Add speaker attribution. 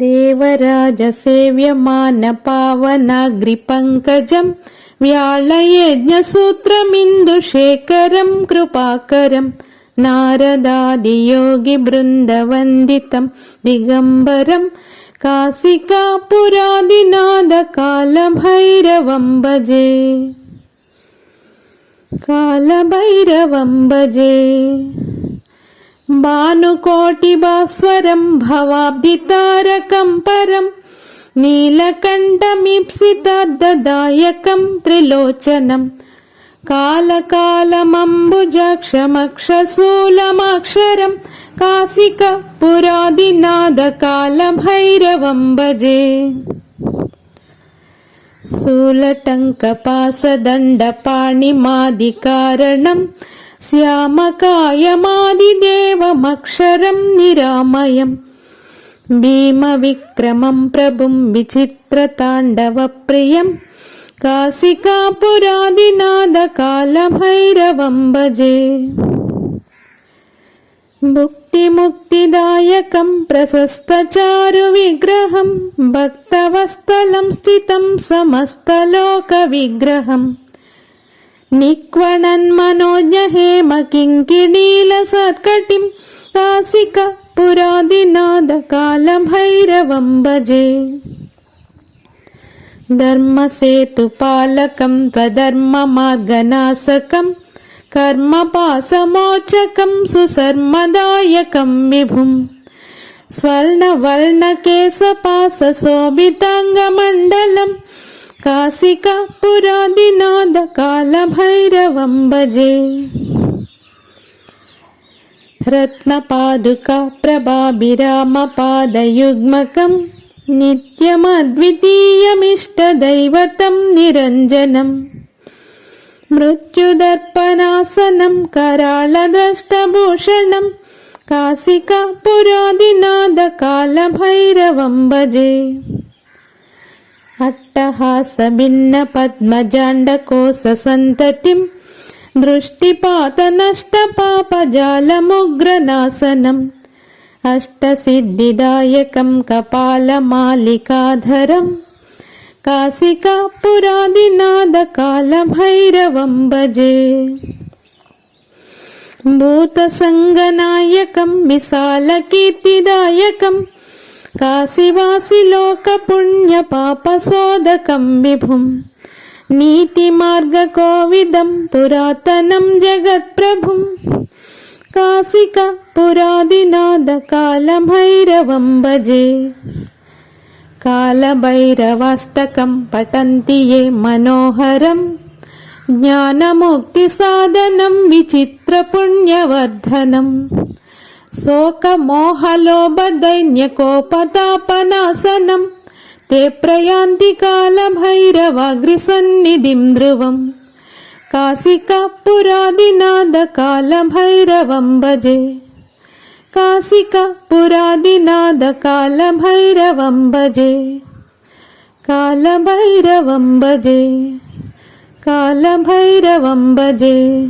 Speaker 1: देवराजसेव्यमानपावनाग्रिपङ्कजम् व्याळयज्ञसूत्रमिन्दुशेखरं कृपाकरं नारदादियोगिबृन्दवन्दितं दिगम्बरं कालभैरवं भानुकोटिभास्वरं भवाब्दितारकं परं नीलकण्ठमीप्सिताद्ददायकं त्रिलोचनं कालकालमम्बुजाक्षमक्षशूलमाक्षरं काशिकपुरादिनादकालभैरवं भजे। शूलटङ्कपासदण्डपाणिमादिकारणं श्यामकायमादिदेवमक्षरं निरामयम् भीमविक्रमं प्रभुं विचित्रताण्डवप्रियं। काशिकापुरादिनादकालभैरवं भजे। भुक्तिमुक्तिदायकं प्रशस्तचारुविग्रहं। भक्तवस्तलं स्थितं समस्तलोकविग्रहम् निक्वणन्मनोज्ञहेमकिङ्किणीलसत्कटिं काशिक पुरादिनादकालभैरवं भजे। धर्मसेतुपालकं त्वधर्ममार्गनाशकं कर्मपासमोचकं सुसर्मदायकं विभुं स्वर्णवर्णकेशपासशोभिताङ्गमण्डलं काशिकापुरादिनादकालभैरवं भजे रत्नपादुका प्रभाभिरामपादयुग्मकं नित्यमद्वितीयमिष्टदैवतं निरञ्जनम् मृत्युदर्पणासनं कराळद्रष्टभूषणं काशिकापुरादिनादकालभैरवं भजे अट्टहासभिन्नपद्मजाण्डकोशसन्ततिम् दृष्टिपातनष्टपापजालमुग्रनाशनम् अष्टसिद्धिदायकं कपालमालिकाधरं काशिकापुरादिनादकालभैरवं भजे भूतसङ्गनायकं కాశీవాసి లోక పుణ్య పాప శోధకం విభుం. నీతి మార్గ కోవిదం పురాతనం జగత్ప్రభుం కాశిక పురాదినాద కాలభైరవం భజే. కాలభైరవాష్టకం పఠంతి ఏ మనోహరం. జ్ఞానముక్తిసాధనం విచిత్రపుణ్యవర్ధనం शोकमोहलोभदैन्यकोपतापनाशनम्। ते प्रयान्ति कालभैरवाग्रिसन्निधिं ध्रुवम्। काशिकापुरादिनादकालभैरवं भजे। काशिकापुरादिनादकालभैरवं भजे। कालभैरवं भजे। कालभैरवं भजे